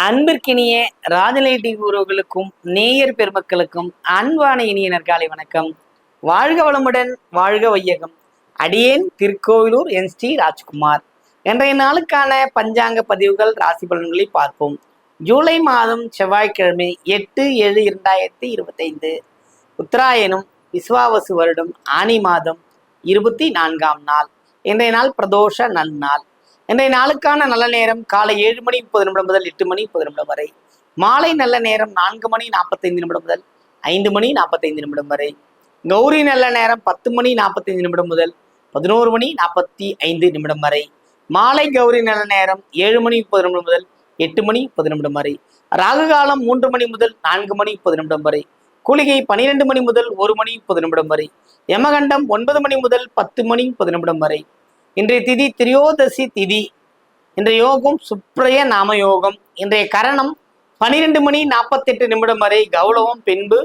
அன்பிற்கினிய ராஜநிலை டிவி உறவுகளுக்கும் நேயர் பெருமக்களுக்கும் அன்பான இனிய நற்காலை வணக்கம். வாழ்க வளமுடன் வாழ்க வையகம். அடியேன் திருக்கோவிலூர் என் ஸ்ரீ ராஜ்குமார். இன்றைய நாளுக்கான பஞ்சாங்க பதிவுகள் ராசி பலன்களை பார்ப்போம். ஜூலை மாதம் செவ்வாய்க்கிழமை எட்டு ஏழு இரண்டாயிரத்தி இருபத்தைந்து. உத்தராயணம் விஸ்வாவசு வருடம் ஆனி மாதம் இருபத்தி நான்காம் நாள். இன்றைய நாள் பிரதோஷ நன்னாள். இன்றைய நாளுக்கான நல்ல நேரம் காலை ஏழு மணி முப்பது நிமிடம் முதல் எட்டு மணி முப்பது நிமிடம் வரை. மாலை நல்ல நேரம் நான்கு மணி நாற்பத்தைந்து நிமிடம் முதல் ஐந்து மணி நாற்பத்தைந்து நிமிடம் வரை. கௌரி நல்ல நேரம் பத்து மணி நாற்பத்தைந்து நிமிடம் முதல் பதினோரு மணி நாற்பத்தி ஐந்து நிமிடம் வரை. மாலை கௌரி நல்ல நேரம் ஏழு மணி முப்பது நிமிடம் முதல் எட்டு மணி முப்பது நிமிடம் வரை. ராகு காலம் மூன்று மணி முதல் நான்கு மணி முப்பது நிமிடம் வரை. குளிகை பனிரெண்டு மணி முதல் ஒரு மணி முப்பது நிமிடம் வரை. யமகண்டம் ஒன்பது மணி முதல் பத்து மணி முப்பது நிமிடம் வரை. இன்றைய திதி திரியோதசி திதி. இன்றைய யோகம் சுப்ரய நாம யோகம். இன்றைய கரணம் பனிரெண்டு மணி நாற்பத்தெட்டு நிமிடம் வரை கௌரவம் பின்பு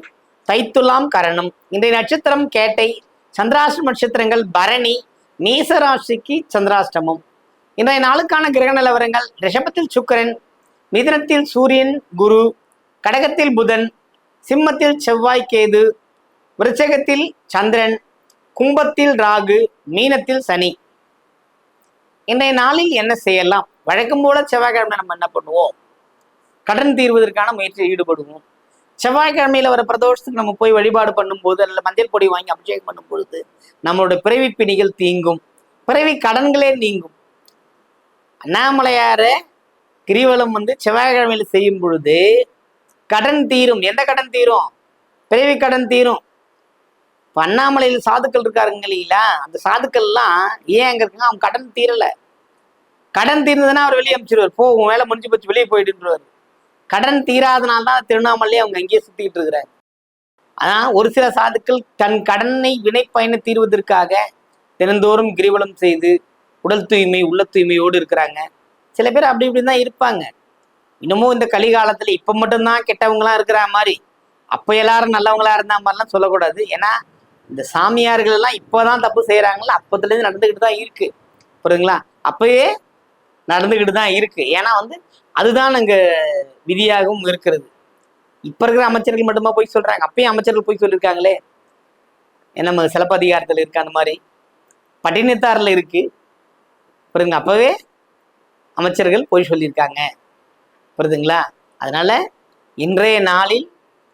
தைத்துலாம் கரணம். இன்றைய நட்சத்திரம் கேட்டை சந்திராஷ்டம நட்சத்திரங்கள் பரணி மேசராசிக்கு சந்திராஷ்டமம். இன்றைய நாளுக்கான கிரக நிலவரங்கள் ரிஷபத்தில் சுக்கிரன் மிதனத்தில் சூரியன் குரு கடகத்தில் புதன் சிம்மத்தில் செவ்வாய் கேது விருச்சகத்தில் சந்திரன் கும்பத்தில் ராகு மீனத்தில் சனி. இன்றைய நாளில் என்ன செய்யலாம்? வழக்கம் போல செவ்வாய்க்கிழமை நம்ம என்ன பண்ணுவோம்? கடன் தீர்வதற்கான முயற்சியில் ஈடுபடுவோம். செவ்வாய்க்கிழமையில வர பிரதோஷத்துக்கு நம்ம போய் வழிபாடு பண்ணும்போது அல்ல மஞ்சள் பொடி வாங்கி அபிஷேகம் பண்ணும் பொழுது நம்மளோட பிறவி பிணிகள் தீங்கும் பிறவி கடன்களே நீங்கும். அண்ணாமலையார கிரிவலம் வந்து செவ்வாய்க்கிழமையில செய்யும் பொழுது கடன் தீரும். எந்த கடன் தீரும்? பிறவி கடன் தீரும். இப்போ அண்ணாமலையில் சாதுக்கள் இருக்காருங்க இல்லைங்களா? அந்த சாதுக்கள்லாம் ஏன் அங்கே இருக்குங்க? அவங்க கடன் தீரலை. கடன் தீர்ந்ததுன்னா அவர் வெளியே அமைச்சிருவார். போ உன் வேலை முடிஞ்சு போச்சு வெளியே போயிட்டுருவார் கடன் தீராதனால தான் திருவண்ணாமலையே அவங்க அங்கேயே சுத்திக்கிட்டு இருக்கிறார். ஆனால் ஒரு சில சாதுக்கள் தன் கடனை வினை தீர்வதற்காக தினந்தோறும் கிரிவலம் செய்து உடல் தூய்மை உள்ள தூய்மையோடு இருக்கிறாங்க. சில பேர் அப்படி இப்படி தான் இருப்பாங்க. இன்னமும் இந்த கலிகாலத்தில் இப்போ மட்டும்தான் கெட்டவங்களாம் இருக்கிற மாதிரி அப்போ எல்லாரும் நல்லவங்களா இருந்த மாதிரிலாம் சொல்லக்கூடாது. ஏன்னா இந்த சாமியார்கள் எல்லாம் இப்போதான் தப்பு செய்யறாங்களா அப்பத்துலேருந்து நடந்துக்கிட்டு தான் இருக்கு. புரியுதுங்களா? அப்பயே நடந்துக்கிட்டு தான் இருக்கு. ஏன்னா வந்து அதுதான் அங்க விதியாகவும் இருக்கிறது. இப்ப இருக்கிற அமைச்சர்கள் மட்டுமா போய் சொல்றாங்க? அப்பயும் அமைச்சர்கள் போய் சொல்லியிருக்காங்களே ஏன்னா நம்ம சிலப்பதிகாரத்தில் இருக்கு அந்த மாதிரி. பட்டினத்தாரில் இருக்கு. புரியுதுங்க அப்பவே அமைச்சர்கள் போய் சொல்லியிருக்காங்க. புரியுதுங்களா? அதனால இன்றைய நாளில்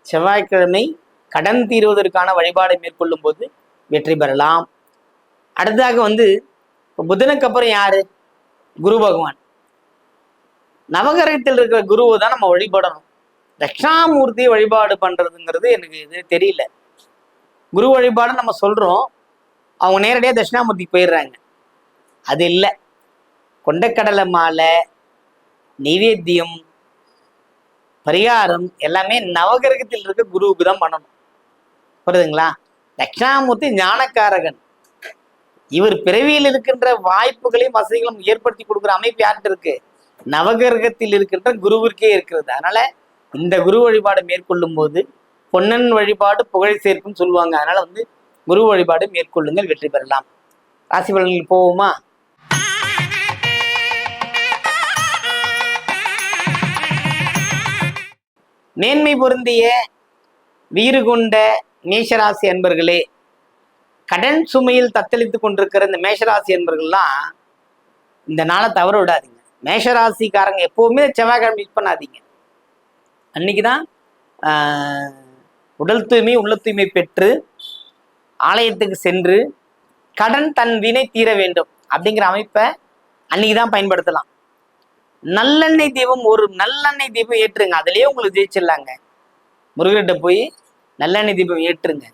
செவ்வாய்க்கிழமை கடன் தீர்வதற்கான வழிபாடை மேற்கொள்ளும் போது வெற்றி பெறலாம். அடுத்ததாக வந்து புதனுக்கு அப்புறம் யாரு? குரு பகவான். நவகிரகத்தில் இருக்கிற குருவை தான் நம்ம வழிபடணும். தட்சிணாமூர்த்தியை வழிபாடு பண்றதுங்கிறது எனக்கு இது தெரியல. குரு வழிபாடு நம்ம சொல்றோம். அவங்க நேரடியாக தட்சிணாமூர்த்திக்கு போயிடுறாங்க. அது இல்லை. கொண்டக்கடலை மாலை நைவேத்தியம் பரிகாரம் எல்லாமே நவகிரகத்தில் இருக்க குருவுக்கு தான் பண்ணணும். புரியுதுங்களா? தட்சிணாமூர்த்தி ஞானக்காரகன். இவர் பிறவியில் இருக்கின்ற வாய்ப்புகளையும் வசதிகளும் ஏற்படுத்தி கொடுக்குற அமைப்பு யார்கிட்ட இருக்கு? நவகிரகத்தில் இருக்கின்ற குருவிற்கே இருக்கிறது. அதனால இந்த குரு வழிபாடு மேற்கொள்ளும் போது பொன்னன் வழிபாடு புகழ் சேர்க்கும் சொல்லுவாங்க. அதனால வந்து குரு வழிபாடு மேற்கொள்ளுங்கள் வெற்றி பெறலாம். ராசி பலன்கள் போவோமா? மேன்மை பொருந்திய வீறு கொண்ட மேஷராசி அன்பர்களே கடன் சுமையில் தத்தளித்து கொண்டிருக்கிற இந்த மேஷராசி என்பர்கள்லாம் இந்த நாளை தவற விடாதீங்க. மேஷராசிக்காரங்க எப்பவுமே செவ்வாய்க்கிழமை யூஸ் பண்ணாதீங்க. அன்னைக்கு தான் உடல் தூய்மை உள்ள தூய்மை பெற்று ஆலயத்துக்கு சென்று கடன் தன் வினை தீர வேண்டும் அப்படிங்கிற அமைப்பை அன்னைக்கு தான் பயன்படுத்தலாம். நல்லெண்ணெய் தீபம் ஒரு நல்லெண்ணெய் தீபம் ஏற்றுங்க. அதுலேயே உங்களுக்கு ஜெயிச்சிடலாங்க முருகர்கிட்ட போய் நல்லெண்ணெய் தீபம் ஏற்றுங்க.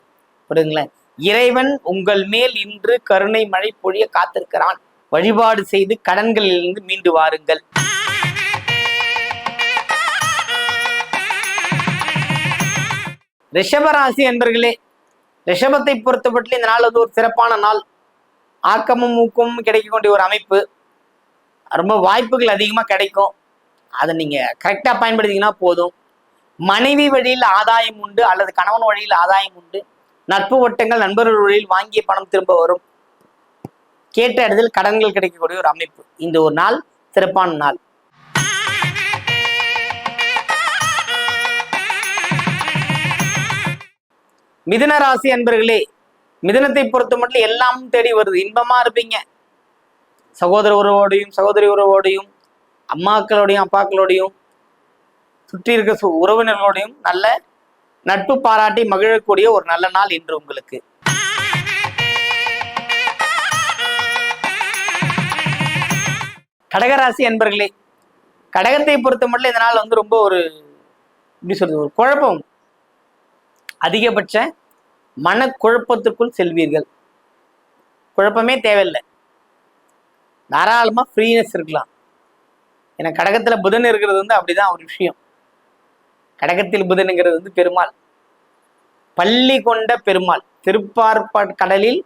புரியுதுங்களா? இறைவன் உங்கள் மேல் இன்று கருணை மழை பொழிய காத்திருக்கிறான். வழிபாடு செய்து கடன்களிலிருந்து மீண்டு வாருங்கள். ரிஷபராசி என்பர்களே ரிஷபத்தை பொறுத்தப்பட்டு இந்த நாள் வந்து ஒரு சிறப்பான நாள். ஆக்கமும் ஊக்கமும் கிடைக்கக்கூடிய ஒரு அமைப்பு. ரொம்ப வாய்ப்புகள் அதிகமாக கிடைக்கும். அதை நீங்கள் கரெக்டாக பயன்படுத்திங்கன்னா போதும். மனைவி வழியில் ஆதாயம் உண்டு அல்லது கணவன் வழியில் ஆதாயம் உண்டு. நட்பு வட்டங்கள் நண்பர்கள் வழியில் வாங்கிய பணம் திரும்ப வரும். கேட்ட இடத்தில் கடன்கள் கிடைக்கக்கூடிய ஒரு அமைப்பு. இந்த ஒரு நாள் சிறப்பான நாள். மிதன ராசி அன்பர்களே மிதனத்தை பொறுத்த மட்டும் எல்லாம் தேடி வருது. இன்பமா இருப்பீங்க. சகோதர உறவோடையும் சகோதரி உறவோடையும் அம்மாக்களோடையும் அப்பாக்களோடையும் சுற்றி இருக்க சு- உறவினர்களோடையும் நல்ல நட்பு பாராட்டி மகிழக்கூடிய ஒரு நல்ல நாள் இன்று உங்களுக்கு. கடகராசி அன்பர்களே கடகத்தை பொறுத்த மட்டும் இந்த நாள் வந்து ரொம்ப ஒரு எப்படி சொல்றது ஒரு குழப்பம். அதிகபட்ச மனக்குழப்பத்திற்குள் செல்வீர்கள். குழப்பமே தேவையில்லை. தாராளமாக ஃப்ரீனஸ் இருக்கலாம். ஏன்னா கடகத்தில் புதன் இருக்கிறது வந்து அப்படிதான் ஒரு விஷயம். கடகத்தில் புதனுங்கிறது வந்து பெருமாள். பள்ளி கொண்ட பெருமாள். திருப்பார்ப கடலில்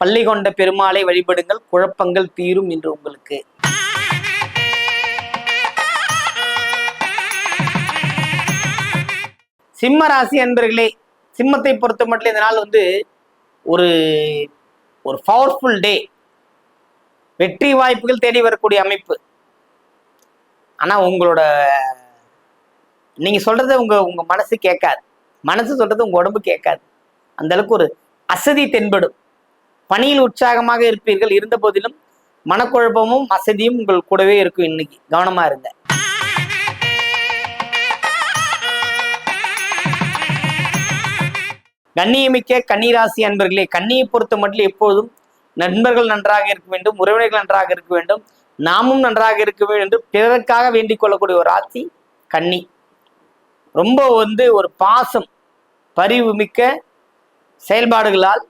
பள்ளி கொண்ட பெருமாளை வழிபடுங்கள். குழப்பங்கள் தீரும் என்று உங்களுக்கு. சிம்ம ராசி அன்பர்களே சிம்மத்தை பொறுத்த மட்டும் இந்த நாள் வந்து ஒரு ஒரு பவர்ஃபுல் டே வெற்றி வாய்ப்புகள் தேடி வரக்கூடிய அமைப்பு. ஆனா உங்களோட நீங்க சொல்றத உங்க உங்க மனசு கேட்காது. மனசு சொல்றது உங்க உடம்பு கேட்காது. அந்த அளவுக்கு ஒரு அசதி தென்படும். பணியில் உற்சாகமாக இருப்பீர்கள் இருந்த போதிலும் மனக்குழப்பமும் அசதியும் உங்கள் கூடவே இருக்கும் இன்னைக்கு. கவனமா இருங்க. கண்ணியமிக்க கன்னிராசி அன்பர்களே கண்ணியை பொறுத்த மட்டும் எப்போதும் நண்பர்கள் நன்றாக இருக்க வேண்டும் உறவினர்கள் நன்றாக இருக்க வேண்டும் நாமும் நன்றாக இருக்க வேண்டும் என்று பிறருக்காக வேண்டிக் கொள்ளக்கூடிய ஒரு ராசி கன்னி. ரொம்ப வந்து ஒரு பாசம் பரிவு மிக்க செயல்பாடுகளால்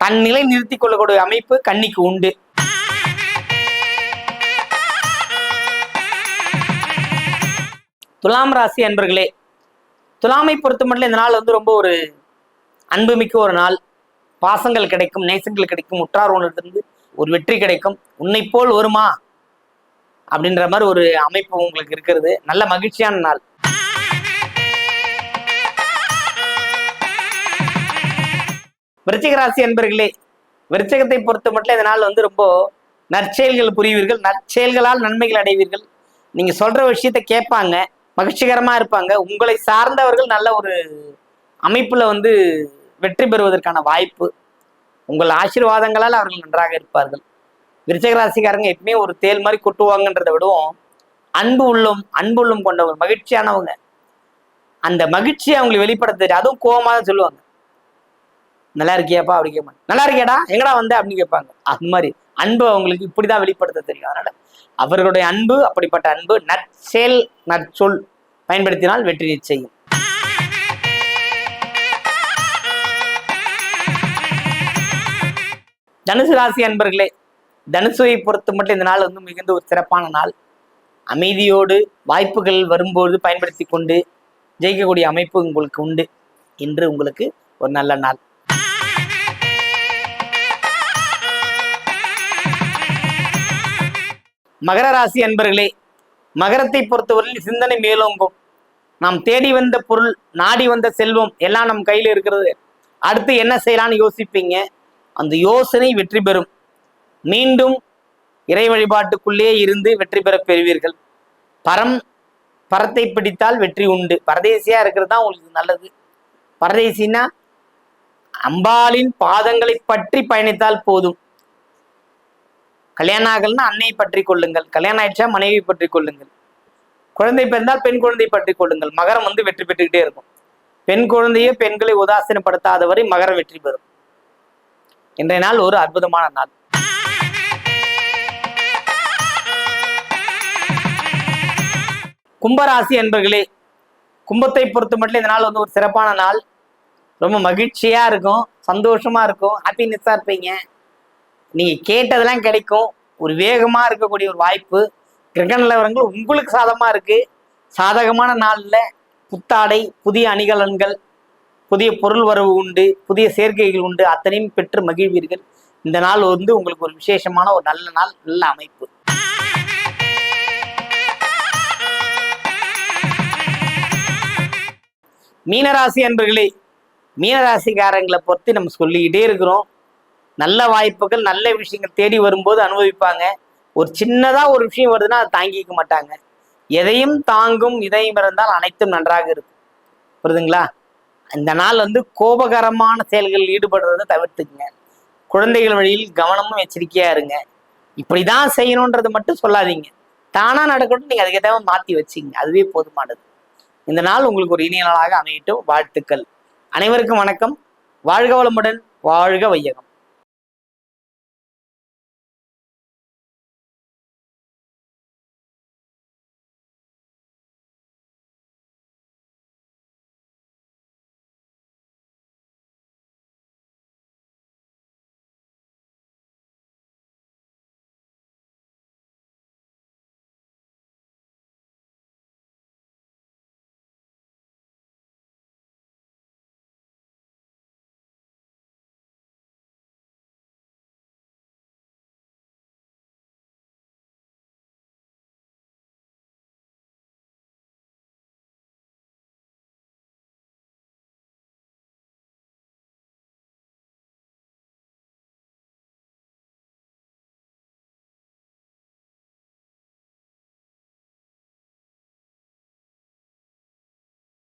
தன் நிலை நிறுத்தி கொள்ளக்கூடிய அமைப்பு கன்னிக்கு உண்டு. துலாம் ராசி அன்பர்களே துலாமை பொறுத்த மட்டும் இந்த நாள் வந்து ரொம்ப ஒரு அன்புமிக்க ஒரு நாள். பாசங்கள் கிடைக்கும் நேசங்கள் கிடைக்கும் உற்றார் உணர்த்திருந்து ஒரு வெற்றி கிடைக்கும். உன்னை போல் வருமா? அப்படின்ற மாதிரி ஒரு அமைப்பு உங்களுக்கு இருக்கிறது. நல்ல மகிழ்ச்சியான நாள். விருச்சிக ராசி அன்பர்களே விருச்சகத்தை பொறுத்த மட்டும் இதனால் வந்து ரொம்ப நற்செயல்கள் புரிவீர்கள். நற்செயல்களால் நன்மைகள் அடைவீர்கள். நீங்க சொல்ற விஷயத்த கேட்பாங்க மகிழ்ச்சிகரமா இருப்பாங்க. உங்களை சார்ந்தவர்கள் நல்ல ஒரு அமைப்புல வந்து வெற்றி பெறுவதற்கான வாய்ப்பு. உங்கள் ஆசீர்வாதங்களால் அவர்கள் நன்றாக இருப்பார்கள். விருச்சக ராசிக்காரங்க எப்பவுமே ஒரு தேல் மாதிரி கொட்டுவாங்கன்றதை விடவும் அன்பு உள்ளம் அன்பு உள்ளம் கொண்டவங்க மகிழ்ச்சியானவங்க. அந்த மகிழ்ச்சியை அவங்களுக்கு வெளிப்படுத்த அதுவும் கோபமாக தான் சொல்லுவாங்க. நல்லா இருக்கியாப்பா அப்படி கேட்பாங்க. நல்லா இருக்கியாடா? எங்கடா வந்த? அப்படின்னு கேட்பாங்க. அந்த மாதிரி. அன்பு அவங்களுக்கு இப்படிதான் வெளிப்படுத்த தெரியும். அதனால அவர்களுடைய அன்பு அப்படிப்பட்ட அன்பு நற்செயல் நற்சொல் பயன்படுத்தினால் வெற்றி நிச்சயம். தனுசு ராசி அன்பர்களே தனுசுவை பொறுத்து மட்டும் இந்த நாள் வந்து மிகுந்த ஒரு சிறப்பான நாள். அமைதியோடு வாய்ப்புகள் வரும்போது பயன்படுத்தி கொண்டு ஜெயிக்கக்கூடிய அமைப்பு உங்களுக்கு உண்டு. இன்று உங்களுக்கு ஒரு நல்ல நாள். மகர ராசி அன்பர்களே மகரத்தை பொறுத்தவரையில் சிந்தனை மேலோங்கும். நாம் தேடி வந்த பொருள் நாடி வந்த செல்வம் எல்லாம் நம் கையில் இருக்கிறது. அடுத்து என்ன செய்யலாம்னு யோசிப்பீங்க? அந்த யோசனை வெற்றி பெறும். மீண்டும் இறை வழிபாட்டுக்குள்ளே இருந்து வெற்றி பெற பெறுவீர்கள். பரம் பரத்தை பிடித்தால் வெற்றி உண்டு. பரதேசியா இருக்கிறது தான் உங்களுக்கு நல்லது. பரதேசின்னா அம்பாளின் பாதங்களை பற்றி பயணித்தால் போதும். கல்யாணம் ஆகலன்னா அன்னை பற்றி கொள்ளுங்கள். கல்யாணம் ஆயிடுச்சா மனைவி பற்றி கொள்ளுங்கள். குழந்தை பிறந்தால் பெண் குழந்தை பற்றி கொள்ளுங்கள். மகரம் வந்து வெற்றி பெற்றுக்கிட்டே இருக்கும். பெண் குழந்தையே பெண்களை உதாசீனப்படுத்தாத வரை மகரம் வெற்றி பெறும். இன்றைய நாள் ஒரு அற்புதமான நாள். கும்பராசி என்பர்களே கும்பத்தை பொறுத்த மட்டும் இந்த நாள் வந்து ஒரு சிறப்பான நாள். ரொம்ப மகிழ்ச்சியா இருக்கும் சந்தோஷமா இருக்கும் ஹாப்பினஸ்ஸாக இருப்பீங்க. நீங்கள் கேட்டதெல்லாம் கிடைக்கும். ஒரு வேகமாக இருக்கக்கூடிய ஒரு வாய்ப்பு. கிரக நிலவரங்கள் உங்களுக்கு சாதகமாக இருக்குது சாதகமான நாளில் புத்தாடை புதிய அணிகலன்கள் புதிய பொருள் வரவு உண்டு புதிய சேர்க்கைகள் உண்டு. அத்தனையும் பெற்று மகிழ்வீர்கள். இந்த நாள் வந்து உங்களுக்கு ஒரு விசேஷமான ஒரு நல்ல நாள் நல்ல அமைப்பு. மீனராசி அன்பர்களே மீனராசிக்காரங்களை பொறுத்து நம்ம சொல்லிக்கிட்டே இருக்கிறோம். நல்ல வாய்ப்புகள் நல்ல விஷயங்கள் தேடி வரும்போது அனுபவிப்பாங்க. ஒரு சின்னதா ஒரு விஷயம் வருதுன்னா அதை தாங்கிக்க மாட்டாங்க. எதையும் தாங்கும் இதயம் இருந்தால் அனைத்தும் நன்றாக இருக்கும். புரியுதுங்களா இந்த நாள் வந்து கோபகரமான செயல்களில் ஈடுபடுறதை தவிர்த்துக்குங்க. குழந்தைகள் வழியில் கவனமும் எச்சரிக்கையா இருங்க. இப்படிதான் செய்யணுன்றது மட்டும் சொல்லாதீங்க. தானா நடக்கட்டும் நீங்க அதுக்கேற்ற மாத்தி வச்சிங்க. அதுவே போதுமானது. இந்த நாள் உங்களுக்கு ஒரு இனிய நாளாக அமையட்டும். வாழ்த்துக்கள். அனைவருக்கும் வணக்கம். வாழ்க வளமுடன். வாழ்க வையகம்.